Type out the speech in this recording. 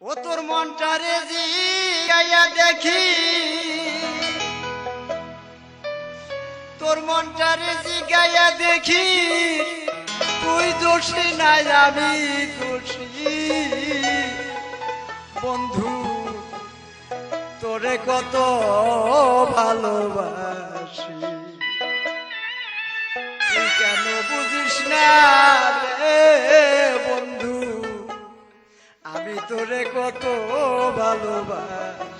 ও তোর মনটারে জিগাইয়া দেখি। তোর মনটারে জিগাইয়া দেখি। তুই দোষী নাই, আমি দোষী। বন্ধু, তোরে কত ভালোবাসি। তুই কেন বুঝিস না রে? তোরে কত ভালোবাসি।